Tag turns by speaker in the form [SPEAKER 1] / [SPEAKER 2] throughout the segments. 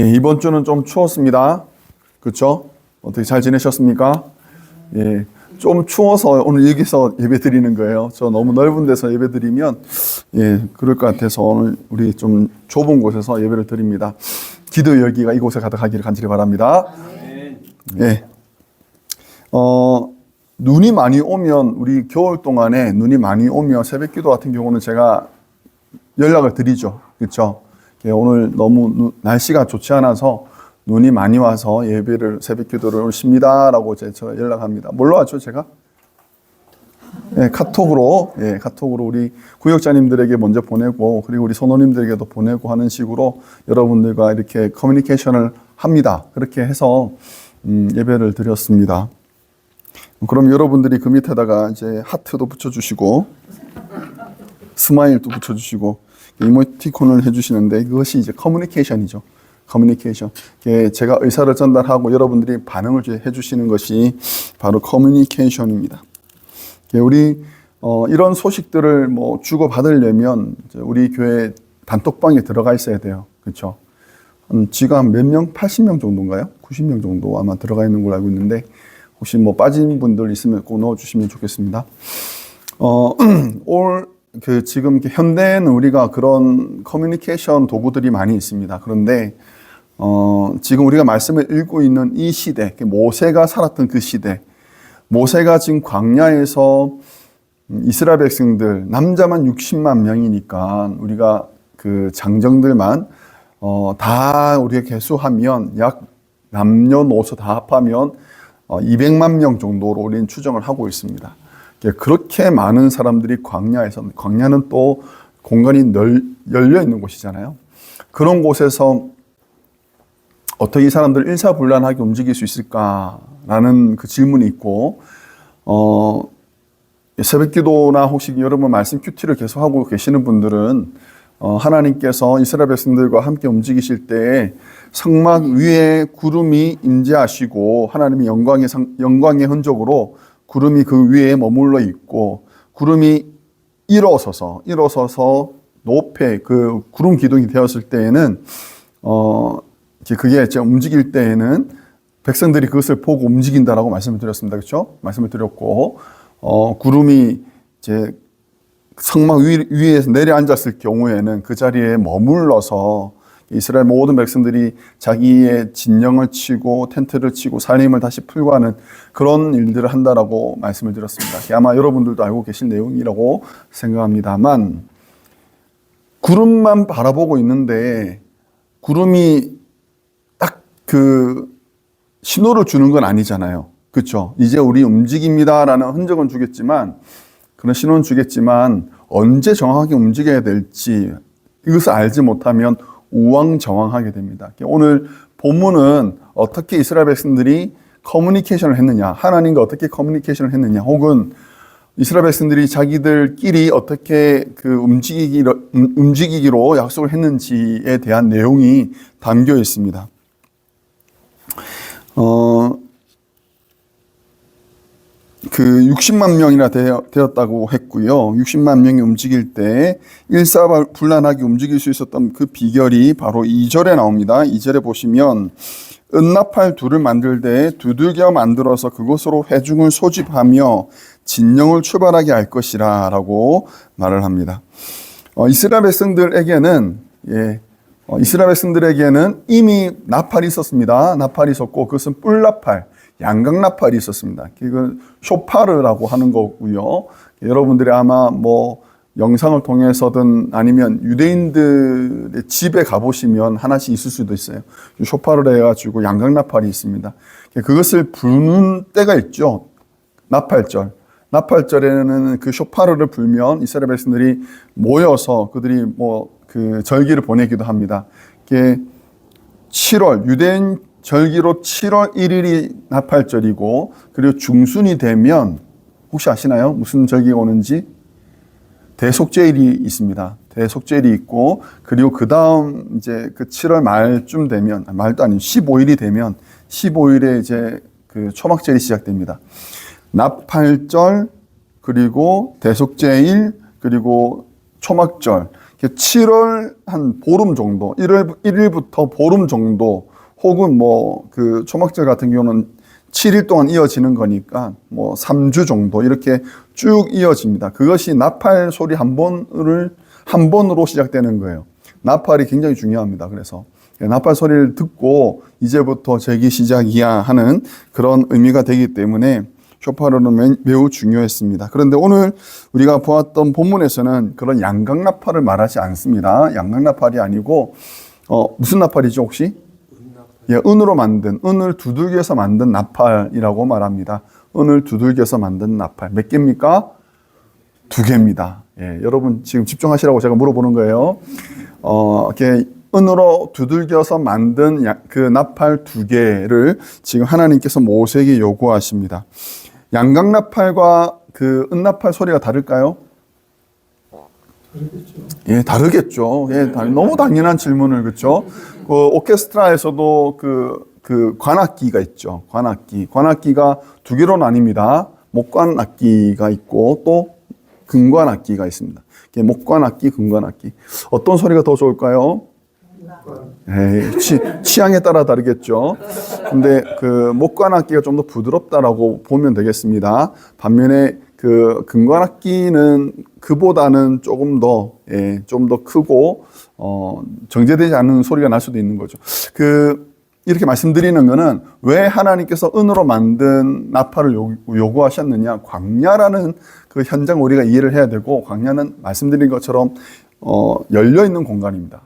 [SPEAKER 1] 예, 이번 주는 좀 추웠습니다. 그렇죠? 어떻게 잘 지내셨습니까? 예, 좀 추워서 오늘 여기서 예배 드리는 거예요. 저 너무 넓은 데서 예배 드리면 예, 그럴 것 같아서 오늘 우리 좀 좁은 곳에서 예배를 드립니다. 기도 열기가 이곳에 가득하기를 간절히 바랍니다. 예. 어, 눈이 많이 오면 우리 겨울 동안에 눈이 많이 오면 새벽 기도 같은 경우는 제가 연락을 드리죠. 그렇죠? 예, 오늘 너무 누- 날씨가 좋지 않아서 눈이 많이 와서 예배를 새벽 기도를 오십니다라고 제 저 연락합니다. 뭘로 하죠, 제가? 예, 카톡으로 예, 카톡으로 우리 구역자님들에게 먼저 보내고 그리고 우리 선호님들에게도 보내고 하는 식으로 여러분들과 이렇게 커뮤니케이션을 합니다. 그렇게 해서 음, 예배를 드렸습니다. 그럼 여러분들이 그 밑에다가 이제 하트도 붙여주시고 스마일도 붙여주시고 이모티콘을 해주시는데 그것이 이제 커뮤니케이션이죠. 커뮤니케이션. 이게 제가 의사를 전달하고 여러분들이 반응을 해주시는 것이 바로 커뮤니케이션입니다. 이게 우리 어, 이런 소식들을 뭐 주고 받으려면 우리 교회 단톡방에 들어가 있어야 돼요. 그렇죠? 한 지가 몇 명? 80명 정도인가요? 90명 정도 아마 들어가 있는 걸로 알고 있는데 혹시 뭐 빠진 분들 있으면 꼭 넣어주시면 좋겠습니다. 어, 올, 그, 지금 현대에는 우리가 그런 커뮤니케이션 도구들이 많이 있습니다. 그런데, 어, 지금 우리가 말씀을 읽고 있는 이 시대, 그 모세가 살았던 그 시대, 모세가 지금 광야에서 음, 이스라엘 백성들, 남자만 60만 명이니까 우리가 그 장정들만, 어, 다 우리가 개수하면 약 남녀노소 다 합하면 어, 200만 명 정도로 우리는 추정을 하고 있습니다. 예, 그렇게 많은 사람들이 광야에서 광야는 또 공간이 널, 열려 있는 곳이잖아요. 그런 곳에서 어떻게 이 사람들 일사불란하게 움직일 수 있을까라는 그 질문이 있고 어 새벽기도나 혹시 여러분 말씀 큐티를 계속 하고 계시는 분들은 어, 하나님께서 이스라엘 백성들과 함께 움직이실 때 성막 위에 구름이 임재하시고 하나님의 영광의 상- 영광의 흔적으로 구름이 그 위에 머물러 있고 구름이 일어서서 일어서서 높에 그 구름 기둥이 되었을 때에는 어 이제 그게 이제 움직일 때에는 백성들이 그것을 보고 움직인다라고 말씀을 드렸습니다. 그렇죠? 말씀을 드렸고 어 구름이 이제 성막 위, 위에서 내려앉았을 경우에는 그 자리에 머물러서 이스라엘 모든 백성들이 자기의 진영을 치고 텐트를 치고 살림을 다시 풀고 하는 그런 일들을 한다라고 말씀을 드렸습니다. 아마 여러분들도 알고 계신 내용이라고 생각합니다만 구름만 바라보고 있는데 구름이 딱 그 신호를 주는 건 아니잖아요. 그렇죠? 이제 우리 움직입니다라는 흔적은 주겠지만 그런 신호는 주겠지만 언제 정확하게 움직여야 될지 이것을 알지 못하면 우왕좌왕하게 됩니다. 오늘 본문은 어떻게 이스라엘 백성들이 커뮤니케이션을 했느냐, 하나님과 어떻게 커뮤니케이션을 했느냐, 혹은 이스라엘 백성들이 자기들끼리 어떻게 그 움직이기로, 음, 움직이기로 약속을 했는지에 대한 내용이 담겨 있습니다. 어, 그 60만 명이나 되었다고 했고요. 60만 명이 움직일 때 일사불란하게 움직일 수 있었던 그 비결이 바로 2절에 나옵니다. 2절에 보시면 은나팔 둘을 만들 때 두들겨 만들어서 그곳으로 회중을 소집하며 진영을 출발하게 할 것이라 라고 말을 합니다. 어, 이스라엘 백성들에게는 예, 어, 이스라엘 백성들에게는 이미 나팔이 있었습니다. 나팔이 있었고 그것은 뿔나팔, 양각 나팔이 있었습니다. 이건 쇼파르라고 하는 거고요. 여러분들이 아마 뭐 영상을 통해서든 아니면 유대인들의 집에 가보시면 하나씩 있을 수도 있어요. 쇼파르를 해가지고 양각나팔이 있습니다. 그것을 부는 때가 있죠. 나팔절. 나팔절에는 그 쇼파르를 불면 이스라엘 백성들이 모여서 그들이 뭐 그 절기를 보내기도 합니다. 이게 7월 유대인 절기로 7월 1일이 나팔절이고 그리고 중순이 되면 혹시 아시나요? 무슨 절기가 오는지? 대속죄일이 있습니다. 대속죄일이 있고 그리고 그 다음 이제 그 7월 말쯤 되면 아, 말도 아니고 15일이 되면 15일에 이제 그 초막절이 시작됩니다. 나팔절 그리고 대속죄일 그리고 초막절, 7월 한 보름 정도, 1월 1일부터 보름 정도, 혹은 뭐 그 초막절 같은 경우는 7일 동안 이어지는 거니까 뭐 3주 정도 이렇게 쭉 이어집니다. 그것이 나팔 소리 한 번을 한 번으로 시작되는 거예요. 나팔이 굉장히 중요합니다. 그래서 나팔 소리를 듣고 이제부터 제기 시작이야 하는 그런 의미가 되기 때문에 쇼파르는 매- 매우 중요했습니다. 그런데 오늘 우리가 보았던 본문에서는 그런 양각 나팔을 말하지 않습니다. 양각 나팔이 아니고 어, 무슨 나팔이죠 혹시? 예, 은으로 만든 은을 두들겨서 만든 나팔이라고 말합니다. 은을 두들겨서 만든 나팔 몇 개입니까? 두 개입니다. 예, 여러분 지금 집중하시라고 제가 물어보는 거예요. 어, 이렇게 은으로 두들겨서 만든 야- 그 나팔 두 개를 지금 하나님께서 모세에게 요구하십니다. 양각 나팔과 그 은나팔 소리가 다를까요? 예, 다르겠죠. 예, 다- 너무 당연한 질문을 그렇죠. 그 오케스트라에서도 그, 그 관악기가 있죠. 관악기. 관악기가 두 개로 나뉩니다. 목관 악기가 있고 또 금관 악기가 있습니다. 이게 목관 악기, 금관 악기. 어떤 소리가 더 좋을까요? 에이, 취, 취향에 따라 다르겠죠. 근데 그 목관 악기가 좀 더 부드럽다라고 보면 되겠습니다. 반면에 그 금관악기는 그보다는 조금 더, 예, 좀 더 크고, 어, 정제되지 않는 소리가 날 수도 있는 거죠. 그, 이렇게 말씀드리는 거는 왜 하나님께서 은으로 만든 나팔을 요- 요구 하셨느냐. 광야라는 그 현장 우리가 이해를 해야 되고, 광야는 말씀드린 것처럼, 어, 열려있는 공간입니다.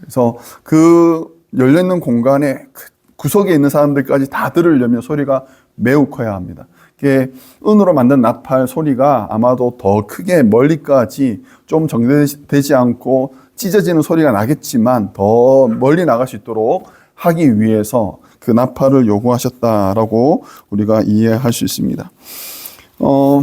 [SPEAKER 1] 그래서 그 열려있는 공간에 그 구석에 있는 사람들까지 다 들으려면 소리가 매우 커야 합니다. 이게 은으로 만든 나팔 소리가 아마도 더 크게 멀리까지 좀 정제되지 않고 찢어지는 소리가 나겠지만 더 멀리 나갈 수 있도록 하기 위해서 그 나팔을 요구하셨다라고 우리가 이해할 수 있습니다. 어,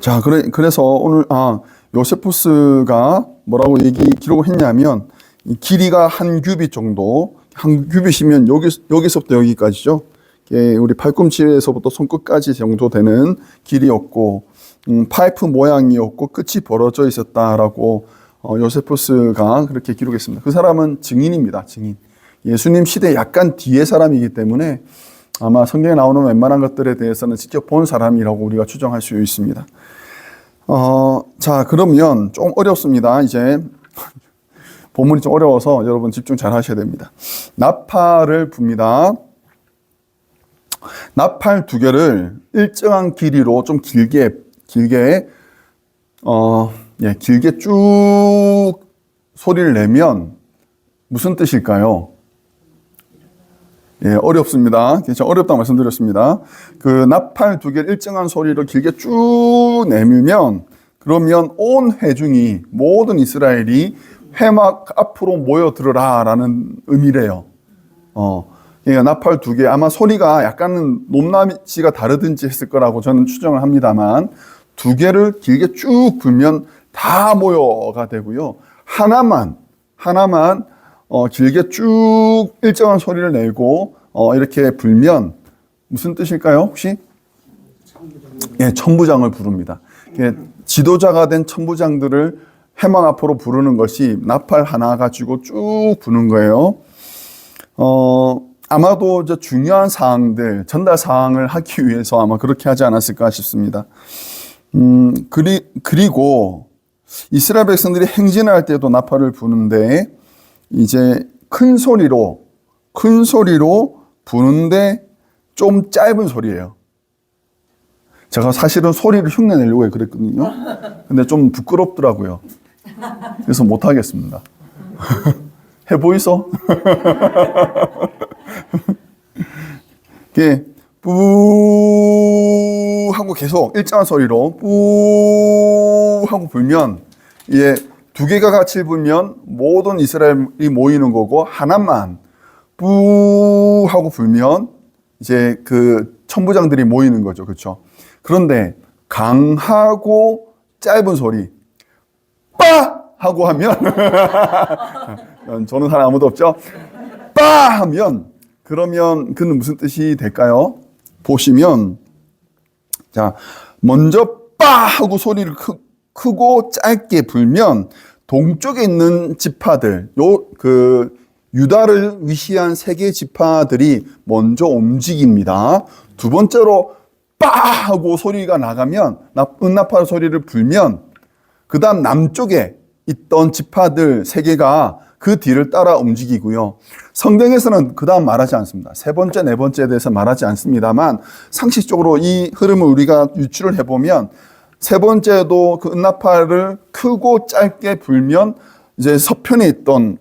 [SPEAKER 1] 자, 그래, 그래서 오늘, 아, 요세푸스가 뭐라고 얘기, 기록을 했냐면, 이 길이가 한 규빗 정도, 한 규빗이면 여기, 여기서부터 여기까지죠. 이게 우리 팔꿈치에서부터 손끝까지 정도 되는 길이었고, 음, 파이프 모양이었고, 끝이 벌어져 있었다라고, 어, 요세푸스가 그렇게 기록했습니다. 그 사람은 증인입니다, 증인. 예수님 시대 약간 뒤의 사람이기 때문에 아마 성경에 나오는 웬만한 것들에 대해서는 직접 본 사람이라고 우리가 추정할 수 있습니다. 어, 자, 그러면 좀 어렵습니다. 이제 본문이 좀 어려워서 여러분 집중 잘 하셔야 됩니다. 나팔을 붑니다. 나팔 두 개를 일정한 길이로 좀 길게, 길게, 어, 예, 길게 쭉 소리를 내면 무슨 뜻일까요? 예, 어렵습니다. 제가 어렵다고 말씀드렸습니다. 그 나팔 두 개를 일정한 소리로 길게 쭉 내밀면 그러면 온 회중이 모든 이스라엘이 회막 앞으로 모여 들으라라는 의미래요. 어. 그러니까 나팔 두 개, 아마 소리가 약간은 높낮이가 다르든지 했을 거라고 저는 추정을 합니다만 두 개를 길게 쭉 불면 다 모여가 되고요. 하나만, 하나만 어, 길게 쭉 일정한 소리를 내고 어, 이렇게 불면 무슨 뜻일까요? 혹시? 예, 천부장을 부릅니다. 예, 지도자가 된 천부장들을 해망 앞으로 부르는 것이 나팔 하나 가지고 쭉 부는 거예요. 어, 아마도 이제 중요한 사항들, 전달 사항을 하기 위해서 아마 그렇게 하지 않았을까 싶습니다. 음, 그리, 그리고 이스라엘 백성들이 행진을 할 때도 나팔을 부는데 이제 큰 소리로, 큰 소리로 부는데 좀 짧은 소리예요. 제가 사실은 소리를 흉내 내려고 그랬거든요. 근데 좀 부끄럽더라고요. 그래서 못하겠습니다. 해 보이소? 이게 뿌 하고 계속 일정한 소리로 뿌 하고 불면 이게 두 개가 같이 불면 모든 이스라엘이 모이는 거고 하나만 뿌 하고 불면 이제 그 천부장들이 모이는 거죠. 그렇죠? 그런데 강하고 짧은 소리 빠 하고 하면 저는 사람 아무도 없죠. 빠 하면 그러면 그는 무슨 뜻이 될까요? 보시면 자 먼저 빠 하고 소리를 크, 크고 짧게 불면 동쪽에 있는 지파들, 요 그 유다를 위시한 세 개의 지파들이 먼저 움직입니다. 두 번째로 빠 하고 소리가 나가면 나- 은나팔 소리를 불면 그다음 남쪽에 있던 지파들 세 개가 그 뒤를 따라 움직이고요. 성경에서는 그 다음 말하지 않습니다. 세 번째, 네 번째에 대해서 말하지 않습니다만 상식적으로 이 흐름을 우리가 유추를 해보면 세 번째도 그 은나팔을 크고 짧게 불면 이제 서편에 있던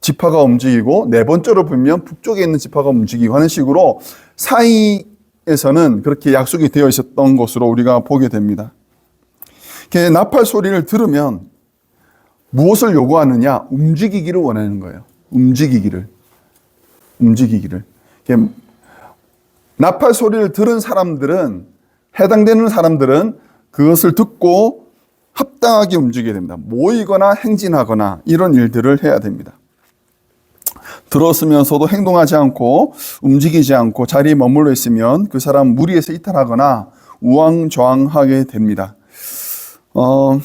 [SPEAKER 1] 지파가 움직이고 네 번째로 불면 북쪽에 있는 지파가 움직이고 하는 식으로 사이에서는 그렇게 약속이 되어 있었던 것으로 우리가 보게 됩니다. 나팔 소리를 들으면 무엇을 요구하느냐? 움직이기를 원하는 거예요. 움직이기를. 움직이기를. 나팔 소리를 들은 사람들은 해당되는 사람들은 그것을 듣고 합당하게 움직여야 됩니다. 모이거나 행진하거나 이런 일들을 해야 됩니다. 들었으면서도 행동하지 않고 움직이지 않고 자리에 머물러 있으면 그 사람 무리에서 이탈하거나 우왕좌왕하게 됩니다. 어,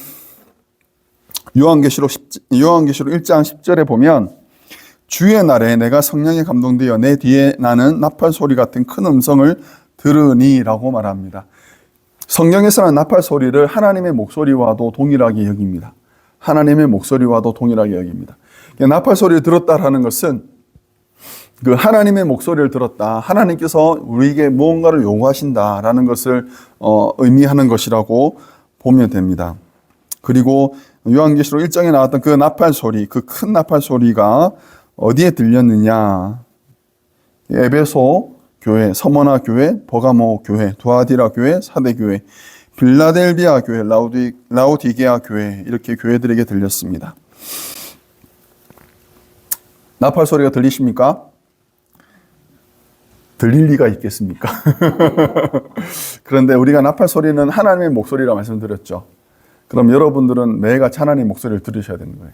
[SPEAKER 1] 요한계시록 10, 요한계시록 1장 10절에 보면 주의 날에 내가 성령에 감동되어 내 뒤에 나는 나팔 소리 같은 큰 음성을 들으니라고 말합니다. 성경에서는 나팔 소리를 하나님의 목소리와도 동일하게 여깁니다. 하나님의 목소리와도 동일하게 여깁니다. 나팔 소리를 들었다라는 것은 그 하나님의 목소리를 들었다. 하나님께서 우리에게 무언가를 요구하신다라는 것을 어, 의미하는 것이라고 보면 됩니다. 그리고 요한계시록 1장에 나왔던 그 나팔 소리, 그 큰 나팔 소리가 어디에 들렸느냐? 에베소 교회, 서머나 교회, 버가모 교회, 두아디라 교회, 사대 교회, 빌라델비아 교회, 라우디, 라우디게아 교회 이렇게 교회들에게 들렸습니다. 나팔 소리가 들리십니까? 들릴 리가 있겠습니까? 그런데 우리가 나팔 소리는 하나님의 목소리라 말씀드렸죠. 그럼 여러분들은 매일같이 하나님의 목소리를 들으셔야 되는 거예요.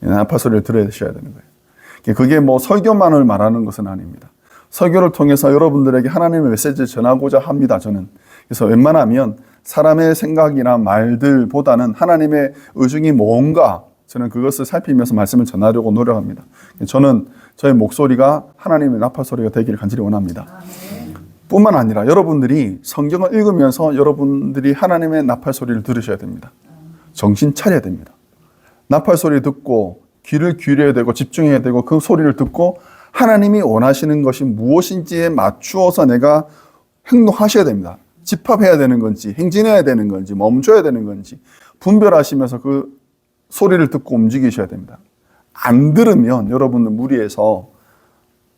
[SPEAKER 1] 나팔 소리를 들으셔야 되는 거예요. 그게 뭐 설교만을 말하는 것은 아닙니다. 설교를 통해서 여러분들에게 하나님의 메시지를 전하고자 합니다. 저는 그래서 웬만하면 사람의 생각이나 말들보다는 하나님의 의중이 뭔가 저는 그것을 살피면서 말씀을 전하려고 노력합니다. 저는 저의 목소리가 하나님의 나팔 소리가 되기를 간절히 원합니다. 뿐만 아니라 여러분들이 성경을 읽으면서 여러분들이 하나님의 나팔 소리를 들으셔야 됩니다. 정신 차려야 됩니다. 나팔 소리 듣고 귀를 기울여야 되고 집중해야 되고 그 소리를 듣고 하나님이 원하시는 것이 무엇인지에 맞추어서 내가 행동하셔야 됩니다. 집합해야 되는 건지 행진해야 되는 건지 멈춰야 되는 건지 분별하시면서 그 소리를 듣고 움직이셔야 됩니다. 안 들으면 여러분은 무리에서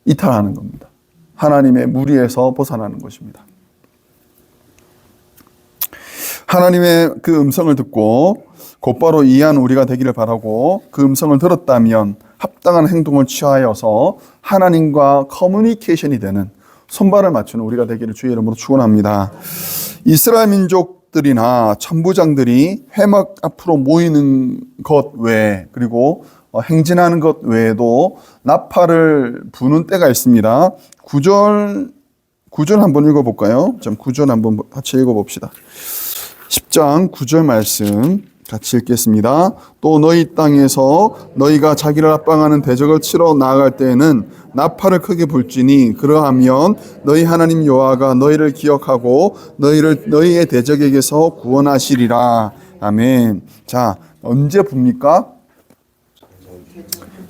[SPEAKER 1] 이탈하는 겁니다. 하나님의 무리에서 벗어나는 것입니다. 하나님의 그 음성을 듣고 곧바로 이해한 우리가 되기를 바라고 그 음성을 들었다면 합당한 행동을 취하여서 하나님과 커뮤니케이션이 되는 손발을 맞추는 우리가 되기를 주의 이름으로 축원합니다. 이스라엘 민족들이나 천부장들이 회막 앞으로 모이는 것 외에 그리고 어, 행진하는 것 외에도 나팔을 부는 때가 있습니다. 구절 구절 한번 읽어 볼까요? 좀 구절 한번 같이 읽어 봅시다. 10장 9절 말씀 같이 읽겠습니다. 또 너희 땅에서 너희가 자기를 압방하는 대적을 치러 나아갈 때에는 나팔을 크게 불지니 그러하면 너희 하나님 여호와가 너희를 기억하고 너희를 너희의 대적에게서 구원하시리라. 아멘. 자, 언제 붑니까?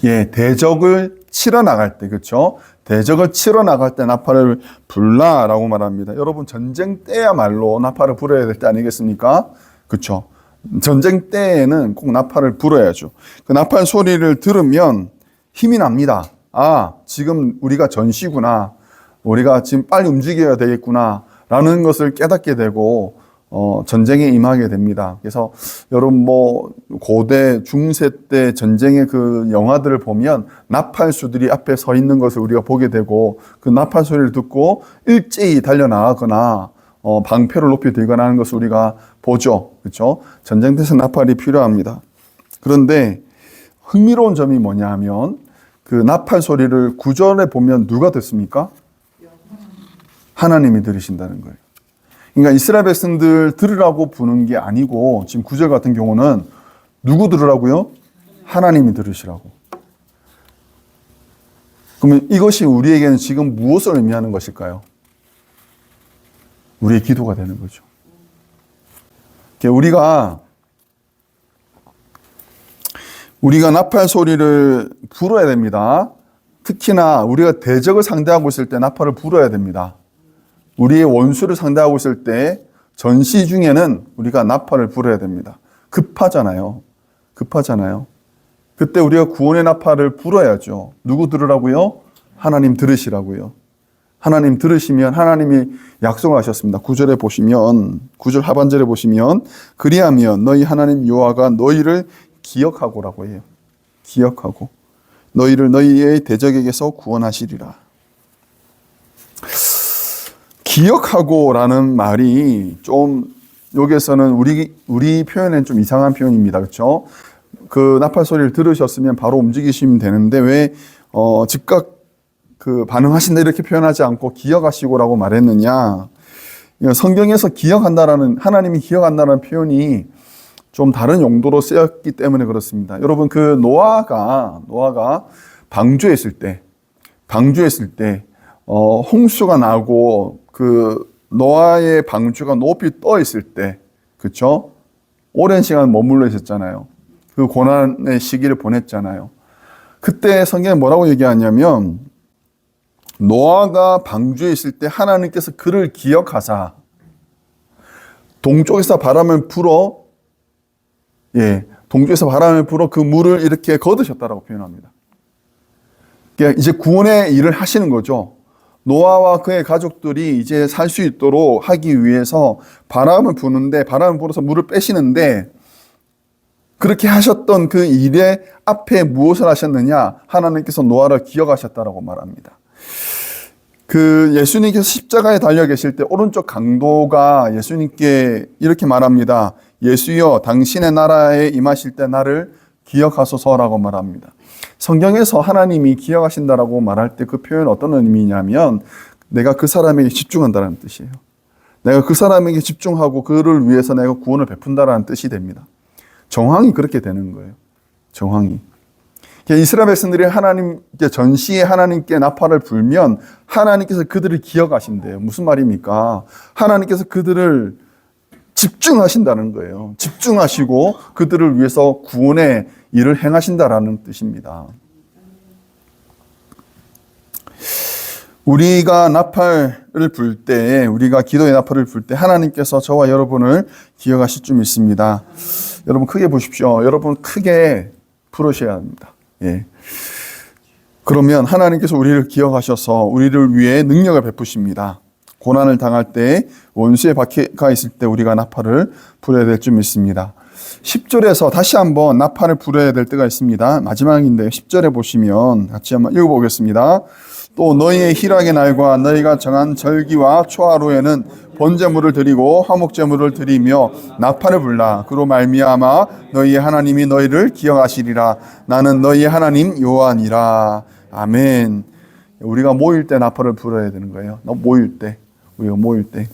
[SPEAKER 1] 예, 대적을 치러 나갈 때, 그렇죠? 대적을 치러 나갈 때 나팔을 불라라고 말합니다. 여러분 전쟁 때야말로 나팔을 불어야 될 때 아니겠습니까? 그렇죠? 전쟁 때에는 꼭 나팔을 불어야죠. 그 나팔 소리를 들으면 힘이 납니다. 아, 지금 우리가 전시구나. 우리가 지금 빨리 움직여야 되겠구나 라는 것을 깨닫게 되고 어, 전쟁에 임하게 됩니다. 그래서 여러분 뭐 고대 중세 때 전쟁의 그 영화들을 보면 나팔수들이 앞에 서 있는 것을 우리가 보게 되고 그 나팔 소리를 듣고 일제히 달려 나가거나 어, 방패를 높이 들거나 하는 것을 우리가 보죠. 그렇죠? 전쟁 때서 나팔이 필요합니다. 그런데 흥미로운 점이 뭐냐 하면 그 나팔 소리를 구절에 보면 누가 듣습니까? 하나님이 들으신다는 거예요. 그러니까 이스라엘 백성들 들으라고 부는 게 아니고 지금 구절 같은 경우는 누구 들으라고요? 하나님이 들으시라고. 그러면 이것이 우리에게는 지금 무엇을 의미하는 것일까요? 우리의 기도가 되는 거죠. 그러니까 우리가 우리가 나팔 소리를 불어야 됩니다. 특히나 우리가 대적을 상대하고 있을 때 나팔을 불어야 됩니다. 우리의 원수를 상대하고 있을 때 전시 중에는 우리가 나팔을 불어야 됩니다. 급하잖아요. 급하잖아요. 그때 우리가 구원의 나팔을 불어야죠. 누구 들으라고요? 하나님 들으시라고요. 하나님 들으시면 하나님이 약속을 하셨습니다. 구절에 보시면 구절 하반절에 보시면 그리하면 너희 하나님 여호와가 너희를 기억하고라고 해요. 기억하고 너희를 너희의 대적에게서 구원하시리라. 기억하고라는 말이 좀 여기에서는 우리 우리 표현엔 좀 이상한 표현입니다. 그렇죠? 그 나팔 소리를 들으셨으면 바로 움직이시면 되는데 왜 어, 즉각 그 반응하신다 이렇게 표현하지 않고 기억하시고라고 말했느냐? 성경에서 기억한다라는 하나님이 기억한다는 표현이 좀 다른 용도로 쓰였기 때문에 그렇습니다. 여러분 그 노아가 노아가 방주했을 때 방주했을 때 어, 홍수가 나고 그 노아의 방주가 높이 떠 있을 때 그렇죠? 오랜 시간 머물러 있었잖아요. 그 고난의 시기를 보냈잖아요. 그때 성경에 뭐라고 얘기하냐면 노아가 방주에 있을 때 하나님께서 그를 기억하사 동쪽에서 바람을 불어 예, 동쪽에서 바람을 불어 그 물을 이렇게 거두셨다라고 표현합니다. 그러니까 이제 구원의 일을 하시는 거죠. 노아와 그의 가족들이 이제 살 수 있도록 하기 위해서 바람을 부는데 바람을 불어서 물을 빼시는데 그렇게 하셨던 그 일의 앞에 무엇을 하셨느냐? 하나님께서 노아를 기억하셨다라고 말합니다. 그 예수님께서 십자가에 달려 계실 때 오른쪽 강도가 예수님께 이렇게 말합니다. 예수여 당신의 나라에 임하실 때 나를 기억하소서라고 말합니다. 성경에서 하나님이 기억하신다라고 말할 때 그 표현 어떤 의미냐면 내가 그 사람에게 집중한다는 뜻이에요. 내가 그 사람에게 집중하고 그를 위해서 내가 구원을 베푼다라는 뜻이 됩니다. 정황이 그렇게 되는 거예요. 정황이. 이스라엘 백성들이 하나님께 전시에 하나님께 나팔을 불면 하나님께서 그들을 기억하신대요. 무슨 말입니까? 하나님께서 그들을 집중하신다는 거예요. 집중하시고 그들을 위해서 구원의 일을 행하신다라는 뜻입니다. 우리가 나팔을 불 때, 우리가 기도의 나팔을 불 때 하나님께서 저와 여러분을 기억하실 줄 믿습니다. 여러분 크게 보십시오. 여러분 크게 부르셔야 합니다. 예. 그러면 하나님께서 우리를 기억하셔서 우리를 위해 능력을 베푸십니다. 고난을 당할 때 원수의 박해가 있을 때 우리가 나팔을 불어야 될 줄 믿습니다. 10절에서 다시 한번 나팔을 불어야 될 때가 있습니다. 마지막인데 10절에 보시면 같이 한번 읽어보겠습니다. 또 너희의 희락의 날과 너희가 정한 절기와 초하루에는 번제물을 드리고 화목제물을 드리며 나팔을 불라 그로 말미암아 너희의 하나님이 너희를 기억하시리라 나는 너희의 하나님 여호와니라 아멘 우리가 모일 때 나팔을 불어야 되는 거예요 모일 때 우리가 모일 때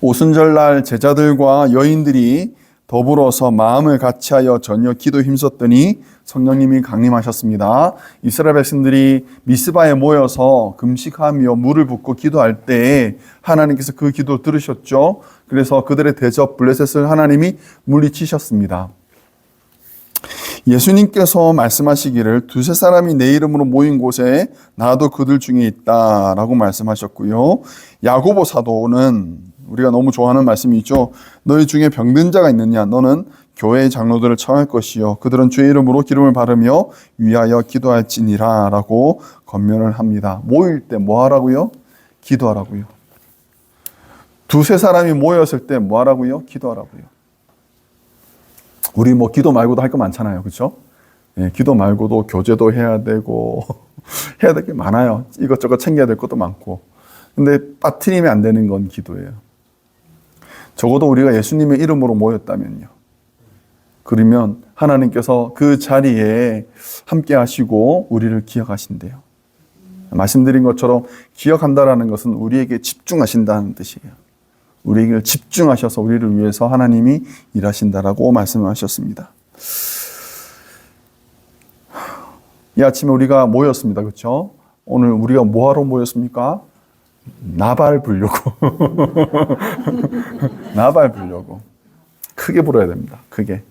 [SPEAKER 1] 오순절날 제자들과 여인들이 더불어서 마음을 같이하여 전혀 기도 힘썼더니 성령님이 강림하셨습니다. 이스라엘 백성들이 미스바에 모여서 금식하며 물을 붓고 기도할 때 하나님께서 그 기도 들으셨죠. 그래서 그들의 대접 블레셋을 하나님이 물리치셨습니다. 예수님께서 말씀하시기를 두세 사람이 내 이름으로 모인 곳에 나도 그들 중에 있다라고 말씀하셨고요. 야고보 사도는 우리가 너무 좋아하는 말씀이 있죠. 너희 중에 병든 자가 있느냐? 너는 교회의 장로들을 청할 것이요. 그들은 주의 이름으로 기름을 바르며 위하여 기도할지니라 라고 권면을 합니다. 모일 때 뭐 하라고요? 기도하라고요. 두세 사람이 모였을 때 뭐 하라고요? 기도하라고요. 우리 뭐 기도 말고도 할 거 많잖아요. 그렇죠? 예, 기도 말고도 교제도 해야 되고 해야 될 게 많아요. 이것저것 챙겨야 될 것도 많고. 근데 빠트리면 안 되는 건 기도예요. 적어도 우리가 예수님의 이름으로 모였다면요. 그러면 하나님께서 그 자리에 함께 하시고 우리를 기억하신대요. 말씀드린 것처럼 기억한다라는 것은 우리에게 집중하신다는 뜻이에요. 우리에게 집중하셔서 우리를 위해서 하나님이 일하신다라고 말씀하셨습니다. 이 아침에 우리가 모였습니다. 그렇죠? 오늘 우리가 뭐 하러 모였습니까? 나발 불려고. 나발 불려고. 크게 불어야 됩니다. 크게.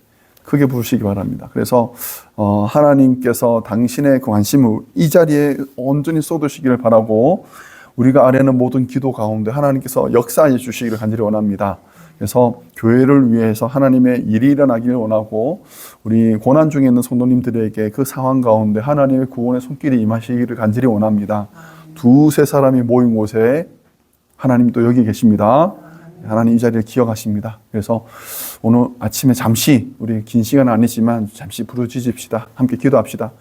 [SPEAKER 1] 크게 부르시기 바랍니다. 그래서 어, 하나님께서 당신의 그 관심을 이 자리에 온전히 쏟으시기를 바라고 우리가 아뢰는 모든 기도 가운데 하나님께서 역사해 주시기를 간절히 원합니다. 그래서 교회를 위해서 하나님의 일이 일어나기를 원하고 우리 고난 중에 있는 성도님들에게 그 상황 가운데 하나님의 구원의 손길이 임하시기를 간절히 원합니다. 두세 사람이 모인 곳에 하나님 또 여기 계십니다. 하나님 이 자리를 기억하십니다. 그래서 오늘 아침에 잠시 우리 긴 시간은 아니지만 잠시 부르짖읍시다. 함께 기도합시다.